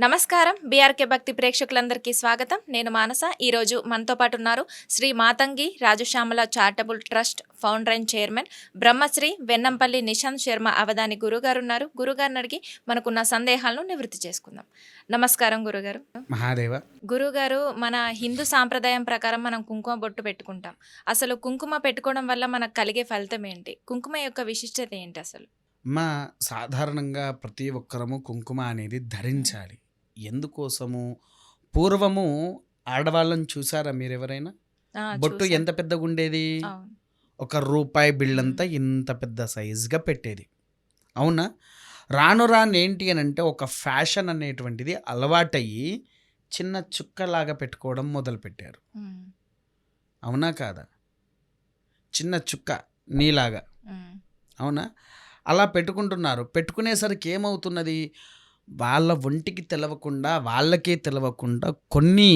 నమస్కారం. బీఆర్కే భక్తి ప్రేక్షకులందరికీ స్వాగతం. నేను మానస. ఈరోజు మనతో పాటు ఉన్నారు Shri Matangi Rajashyamala charitable trust founder and chairman Brahmashri Vennampalli Nishant Sharma Avadhani గురుగారు ఉన్నారు. గురుగారిని అడిగి మనకున్న సందేహాలను నివృత్తి చేసుకుందాం. నమస్కారం గురుగారు. మహాదేవ. గురుగారు మన హిందూ సాంప్రదాయం ప్రకారం మనం కుంకుమ బొట్టు పెట్టుకుంటాం. అసలు కుంకుమ పెట్టుకోవడం వల్ల మనకు కలిగే ఫలితం ఏంటి? కుంకుమ యొక్క విశిష్టత ఏంటి అసలు? మా సాధారణంగా ప్రతి ఒక్కరము కుంకుమ అనేది ధరించాలి. ఎందుకోసము? పూర్వము ఆడవాళ్ళని చూసారా మీరు ఎవరైనా బొట్టు. ఎంత పెద్దగా ఉండేది. ఒక రూపాయి బిళ్ళంతా ఇంత పెద్ద సైజుగా పెట్టేది. అవునా? రాను రాను ఏంటి అని అంటే ఒక ఫ్యాషన్ అనేటువంటిది అలవాటయ్యి చిన్న చుక్కలాగా పెట్టుకోవడం మొదలుపెట్టారు. అవునా కాదా? చిన్న చుక్క నీలాగా. అవునా? అలా పెట్టుకుంటున్నారు. పెట్టుకునేసరికి ఏమవుతున్నది? వాళ్ళ ఒంటికి తెలవకుండా వాళ్ళకే తెలవకుండా కొన్ని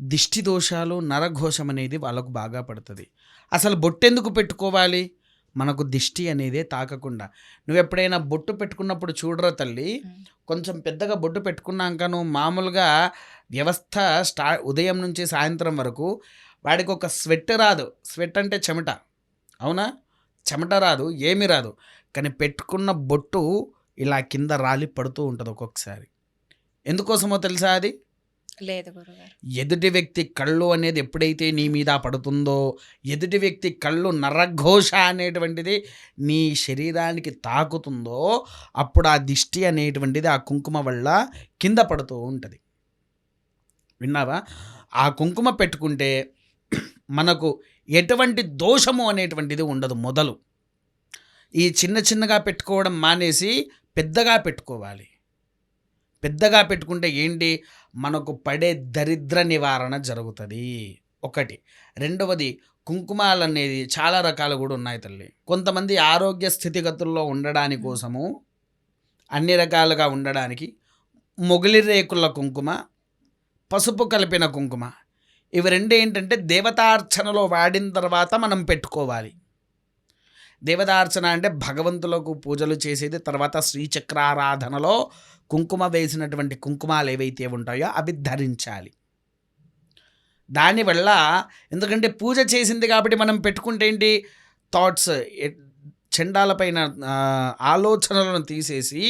దిష్టి దోషాలు నరఘోషం అనేది వాళ్ళకు బాగా పడుతుంది. అసలు బొట్టెందుకు పెట్టుకోవాలి? మనకు దిష్టి అనేదే తాకకుండా. నువ్వు ఎప్పుడైనా బొట్టు పెట్టుకున్నప్పుడు చూడరా తల్లి. కొంచెం పెద్దగా బొట్టు పెట్టుకున్నాక నువ్వు మామూలుగా వ్యవస్థ స్టా ఉదయం నుంచి సాయంత్రం వరకు వాడికి ఒక స్వెట్ రాదు. స్వెట్ అంటే చెమట. అవునా? చెమట రాదు ఏమీ రాదు. కానీ పెట్టుకున్న బొట్టు ఇలా కింద రాలి పడుతూ ఉంటుంది ఒక్కొక్కసారి. ఎందుకోసమో తెలుసా అది? లేదు ఎదుటి వ్యక్తి కళ్ళు అనేది ఎప్పుడైతే నీ మీద పడుతుందో ఎదుటి వ్యక్తి కళ్ళు నరఘోష అనేటువంటిది నీ శరీరానికి తాకుతుందో అప్పుడు ఆ దిష్టి అనేటువంటిది ఆ కుంకుమ వల్ల కింద పడుతూ ఉంటుంది. విన్నావా? ఆ కుంకుమ పెట్టుకుంటే మనకు ఎటువంటి దోషము అనేటువంటిది ఉండదు మొదలు. ఈ చిన్న చిన్నగా పెట్టుకోవడం మానేసి పెద్దగా పెట్టుకోవాలి. పెద్దగా పెట్టుకుంటే ఏంటి? మనకు పడే దరిద్ర నివారణ జరుగుతుంది. ఒకటి. రెండవది కుంకుమాలు అనేది చాలా రకాలు కూడా ఉన్నాయి తల్లి. కొంతమంది ఆరోగ్య స్థితిగతుల్లో ఉండడానికి కోసము అన్ని రకాలుగా ఉండడానికి మొగిలి రేకుల కుంకుమ పసుపు కలిపిన కుంకుమ. ఇవి రెండు ఏంటంటే దేవతార్చనలో వాడిన తర్వాత మనం పెట్టుకోవాలి. దేవతార్చన అంటే భగవంతులకు పూజలు చేసేది తర్వాత శ్రీచక్రారాధనలో కుంకుమ వేసినటువంటి కుంకుమాలు ఏవైతే ఉంటాయో అవి ధరించాలి. దానివల్ల ఎందుకంటే పూజ చేసింది కాబట్టి మనం పెట్టుకుంటే ఏంటి థాట్స్ చెండాలపైన ఆలోచనలను తీసేసి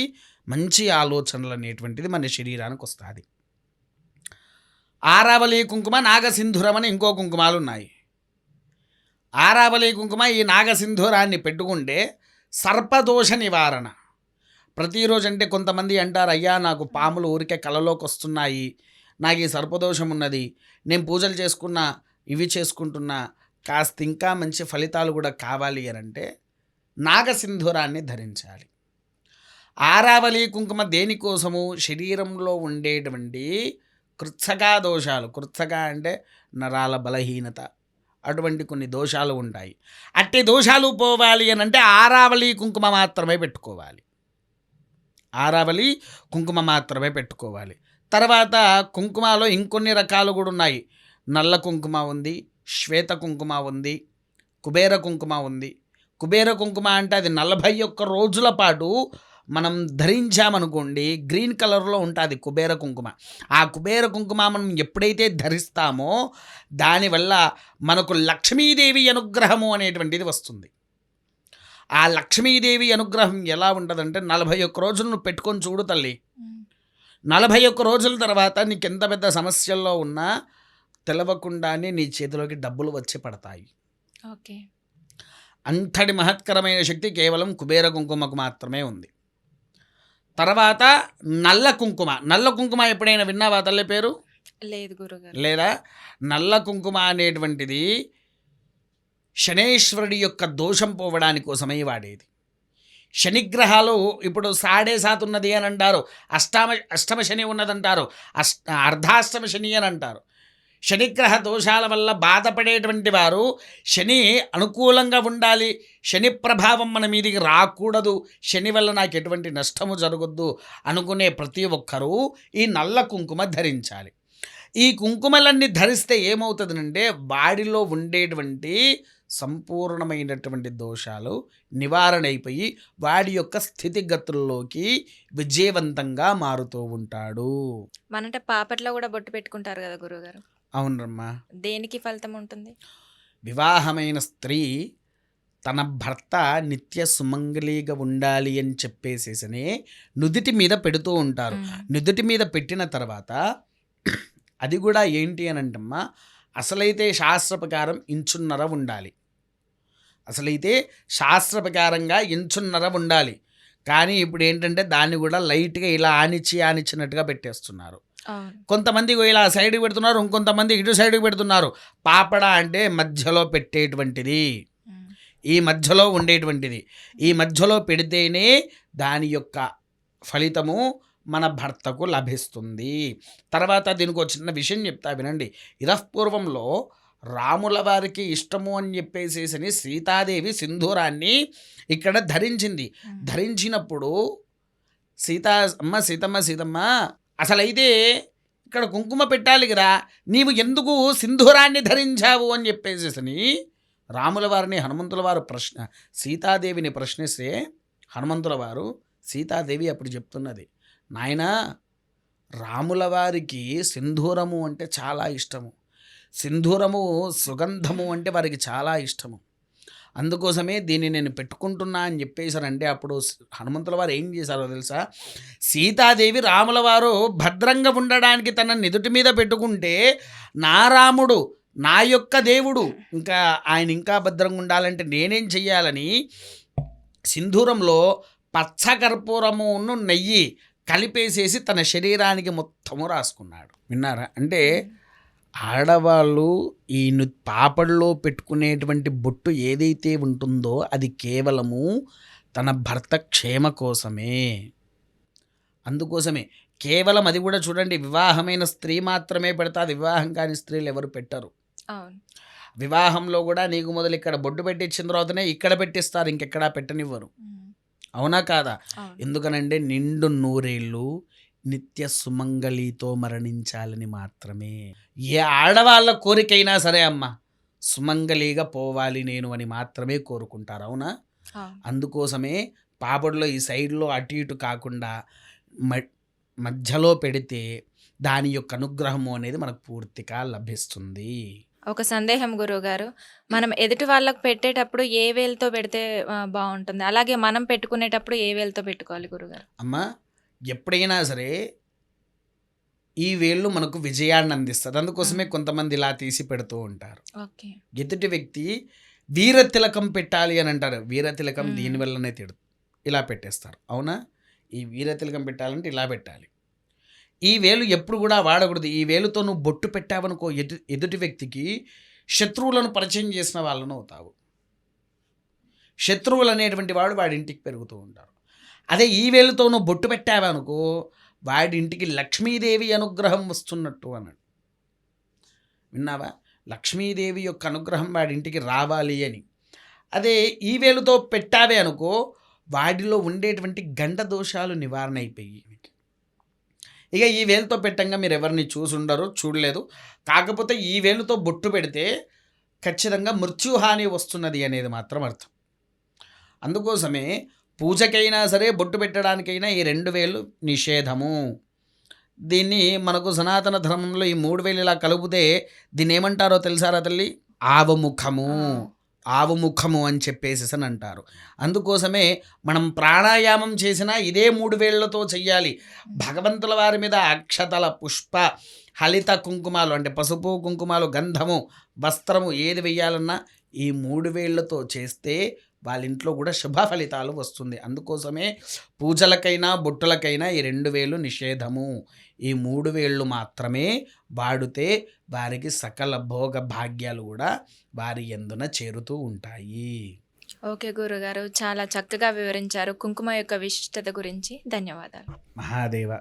మంచి ఆలోచనలు అనేటువంటిది మన శరీరానికి వస్తుంది. ఆరావళి కుంకుమ నాగసింధురం అని ఇంకో కుంకుమాలు ఉన్నాయి. ఆరావళి కుంకుమ ఈ నాగసింధూరాన్ని పెట్టుకుంటే సర్పదోష నివారణ. ప్రతిరోజు అంటే కొంతమంది అంటారు అయ్యా నాకు పాములు ఊరికే కలలోకి వస్తున్నాయి. నాకు ఈ సర్పదోషం ఉన్నది. నేను పూజలు చేసుకున్నా ఇవి చేసుకుంటున్నా. కాస్త ఇంకా మంచి ఫలితాలు కూడా కావాలి అని అంటే నాగసింధూరాన్ని ధరించాలి. ఆరావళి కుంకుమ దేనికోసము? శరీరంలో ఉండేటువంటి కృత్సగా దోషాలు. కృత్సగా అంటే నరాల బలహీనత. అటువంటి కొన్ని దోషాలు ఉంటాయి. అట్టి దోషాలు పోవాలి అని అంటే ఆరావళి కుంకుమ మాత్రమే పెట్టుకోవాలి. ఆరావళి కుంకుమ మాత్రమే పెట్టుకోవాలి. తర్వాత కుంకుమలో ఇంకొన్ని రకాలు కూడా ఉన్నాయి. నల్ల కుంకుమ ఉంది శ్వేత కుంకుమ ఉంది కుబేర కుంకుమ ఉంది. కుబేర కుంకుమ అంటే అది నలభై ఒక్క రోజుల పాటు మనం ధరించామనుకోండి గ్రీన్ కలర్లో ఉంటుంది కుబేర కుంకుమ. ఆ కుబేర కుంకుమ మనం ఎప్పుడైతే ధరిస్తామో దానివల్ల మనకు లక్ష్మీదేవి అనుగ్రహము అనేటువంటిది వస్తుంది. ఆ లక్ష్మీదేవి అనుగ్రహం ఎలా ఉంటుందంటే నలభై ఒక్క రోజులు నువ్వు పెట్టుకొని చూడు తల్లి. నలభై ఒక్క రోజుల తర్వాత నీకు ఎంత పెద్ద సమస్యల్లో ఉన్నా తెలవకుండానే నీ చేతిలోకి డబ్బులు వచ్చి పడతాయి. ఓకే. అంతటి మహత్కరమైన శక్తి కేవలం కుబేర కుంకుమకు మాత్రమే ఉంది. తర్వాత నల్ల కుంకుమ. నల్ల కుంకుమ ఎప్పుడైనా విన్నావా తల్లి పేరు? లేదు గురుగారు. లేదా? నల్ల కుంకుమ అనేటువంటిది శనేశ్వరుడి యొక్క దోషం పోవడానికి కోసమై వాడేది. శనిగ్రహాలు ఇప్పుడు సాడే సాత్ ఉన్నది అని అంటారు. అష్టామ అష్టమ శని ఉన్నదంటారు. అష్ట అర్ధాష్టమ శని అని అంటారు. శనిగ్రహ దోషాల వల్ల బాధపడేటువంటి వారు శని అనుకూలంగా ఉండాలి. శని ప్రభావం మన మీదికి రాకూడదు. శని వల్ల నాకు ఎటువంటి నష్టము జరగద్దు అనుకునే ప్రతి ఒక్కరూ ఈ నల్ల కుంకుమ ధరించాలి. ఈ కుంకుమలన్నీ ధరిస్తే ఏమవుతుందంటే వాడిలో ఉండేటువంటి సంపూర్ణమైనటువంటి దోషాలు నివారణ అయిపోయి వాడి యొక్క స్థితిగతుల్లోకి విజయవంతంగా మారుతూ ఉంటాడు. మనంటే పాపట్లో కూడా బొట్టు పెట్టుకుంటారు కదా గురువుగారు. అవునమ్మా. దేనికి ఫలితం ఉంటుంది? వివాహమైన స్త్రీ తన భర్త నిత్య సుమంగళిగా ఉండాలి అని చెప్పేసేసనే నుదుటి మీద పెడుతూ ఉంటారు. నుదుటి మీద పెట్టిన తర్వాత అది కూడా ఏంటి అని అంటమ్మా అసలైతే శాస్త్ర ప్రకారం ఇంచున్నర ఉండాలి. అసలైతే శాస్త్ర ప్రకారంగా ఇంచున్నర ఉండాలి. కానీ ఇప్పుడు ఏంటంటే దాన్ని కూడా లైట్గా ఇలా ఆనిచ్చి ఆనిచ్చినట్టుగా పెట్టేస్తున్నారు. కొంతమంది ఇలా సైడ్కి పెడుతున్నారు ఇంకొంతమంది ఇటు సైడ్కి పెడుతున్నారు. పాపడ అంటే మధ్యలో పెట్టేటువంటిది. ఈ మధ్యలో ఉండేటువంటిది. ఈ మధ్యలో పెడితేనే దాని యొక్క ఫలితము మన భర్తకు లభిస్తుంది. తర్వాత దీనికి ఒక చిన్న విషయం చెప్తా వినండి. ఇతపూర్వంలో రాముల వారికి ఇష్టము అని చెప్పేసేసి సీతాదేవి సింధూరాన్ని ఇక్కడ ధరించింది. ధరించినప్పుడు సీతా అమ్మ సీతమ్మ సీతమ్మ అసలైతే ఇక్కడ కుంకుమ పెట్టాలి కదా నీవు ఎందుకు సింధూరాన్ని ధరించావు అని చెప్పేసేసని రాముల వారిని హనుమంతుల వారు ప్రశ్న సీతాదేవిని ప్రశ్నిస్తే హనుమంతుల వారు సీతాదేవి అప్పుడు చెప్తున్నది నాయనా రాముల వారికి సింధూరము అంటే చాలా ఇష్టము. సింధూరము సుగంధము అంటే వారికి చాలా ఇష్టము. అందుకోసమే దీన్ని నేను పెట్టుకుంటున్నా అని చెప్పేశారంటే అప్పుడు హనుమంతుల వారు ఏం చేశారో తెలుసా? సీతాదేవి రాముల వారు భద్రంగా ఉండడానికి తన నిదుటి మీద పెట్టుకుంటే నా రాముడు నా యొక్క దేవుడు ఇంకా ఆయన ఇంకా భద్రంగా ఉండాలంటే నేనేం చెయ్యాలని సింధూరంలో పచ్చకర్పూరమును నెయ్యి కలిపేసేసి తన శరీరానికి మొత్తము రాసుకున్నాడు. విన్నారా? అంటే ఆడవాళ్ళు ఈ ను పాపడిలో పెట్టుకునేటువంటి బొట్టు ఏదైతే ఉంటుందో అది కేవలము తన భర్త క్షేమ కోసమే. అందుకోసమే. కేవలం అది కూడా చూడండి వివాహమైన స్త్రీ మాత్రమే పెడతాది వివాహం కాని స్త్రీలు ఎవరు పెట్టరు. వివాహంలో కూడా నీకు మొదలు ఇక్కడ బొట్టు పెట్టించిన తర్వాతనే ఇక్కడ పెట్టిస్తారు ఇంకెక్కడా పెట్టనివ్వరు. అవునా కాదా? ఎందుకనంటే నిండు నూరేళ్ళు నిత్య సుమంగళితో మరణించాలని మాత్రమే. ఏ ఆడవాళ్ళ కోరికైనా సరే అమ్మ సుమంగళిగా పోవాలి నేను అని మాత్రమే కోరుకుంటారు అవునా? అందుకోసమే పాపడిలో ఈ సైడ్లో అటు ఇటు కాకుండా మ- మధ్యలో పెడితే దాని యొక్క అనుగ్రహము అనేది మనకు పూర్తిగా లభిస్తుంది. ఒక సందేహం గురువుగారు మనం ఎదుటి వాళ్ళకు పెట్టేటప్పుడు ఏ వేలుతో పెడితే బాగుంటుంది? అలాగే మనం పెట్టుకునేటప్పుడు ఏ వేలుతో పెట్టుకోవాలి గురుగారు అమ్మ ఎప్పుడైనా సరే ఈ వేళ్ళు మనకు విజయాన్ని అందిస్తుంది అందుకోసమే కొంతమంది ఇలా తీసి పెడుతూ ఉంటారు. ఓకే. ఎదుటి వ్యక్తి వీర తిలకం పెట్టాలి అని అంటారు. వీర తిలకం. దీనివల్లనే తిడు ఇలా పెట్టేస్తారు. అవునా? ఈ వీర తిలకం పెట్టాలంటే ఇలా పెట్టాలి. ఈ వేలు ఎప్పుడు కూడా వాడకూడదు. ఈ వేలుతో నువ్వు బొట్టు పెట్టావనుకో ఎదు ఎదుటి వ్యక్తికి శత్రువులను పరిచయం చేసిన వాళ్ళను అవుతావు. శత్రువులు అనేటువంటి వాడు వాడి ఇంటికి పెరుగుతూ ఉంటారు. అదే ఈ వేలుతో నువ్వు బొట్టు పెట్టావనుకో వాడి ఇంటికి లక్ష్మీదేవి అనుగ్రహం వస్తున్నట్టు అన్నాడు. విన్నావా? లక్ష్మీదేవి యొక్క అనుగ్రహం వాడి ఇంటికి రావాలి అని. అదే ఈ వేలుతో పెట్టావే అనుకో వాడిలో ఉండేటువంటి గండ దోషాలు నివారణ అయిపోయి. ఇక ఈ వేలుతో పెట్టంగా మీరు ఎవరిని చూసుండరు చూడలేదు. కాకపోతే ఈ వేలుతో బొట్టు పెడితే ఖచ్చితంగా మృత్యుహాని వస్తున్నది అనేది మాత్రం అర్థం. అందుకోసమే పూజకైనా సరే బొట్టు పెట్టడానికైనా ఈ రెండు వేలు నిషేధము. దీన్ని మనకు సనాతన ధర్మంలో ఈ మూడు వేలు ఇలా కలిపితే దీన్ని ఏమంటారో తెలుసారా తల్లి? ఆవముఖము. ఆవుముఖము అని చెప్పేసి అని అంటారు. అందుకోసమే మనం ప్రాణాయామం చేసినా ఇదే మూడు వేళ్ళతో చెయ్యాలి. భగవంతుల వారి మీద అక్షతల పుష్ప హలిత కుంకుమాలు అంటే పసుపు కుంకుమాలు గంధము వస్త్రము ఏది వెయ్యాలన్నా ఈ మూడు వేళ్ళతో చేస్తే వాళ్ళ ఇంట్లో కూడా శుభ ఫలితాలు వస్తుంది. అందుకోసమే పూజలకైనా బొట్టులకైనా ఈ రెండు వేలు నిషేధము. ఈ మూడు వేళ్ళు మాత్రమే వాడితే వారికి సకల భోగ భాగ్యాలు కూడా వారి ఎందున చేరుతూ ఉంటాయి. ఓకే గురుగారు చాలా చక్కగా వివరించారు. కుంకుమ యొక్క విశిష్టత గురించి ధన్యవాదాలు. మహాదేవ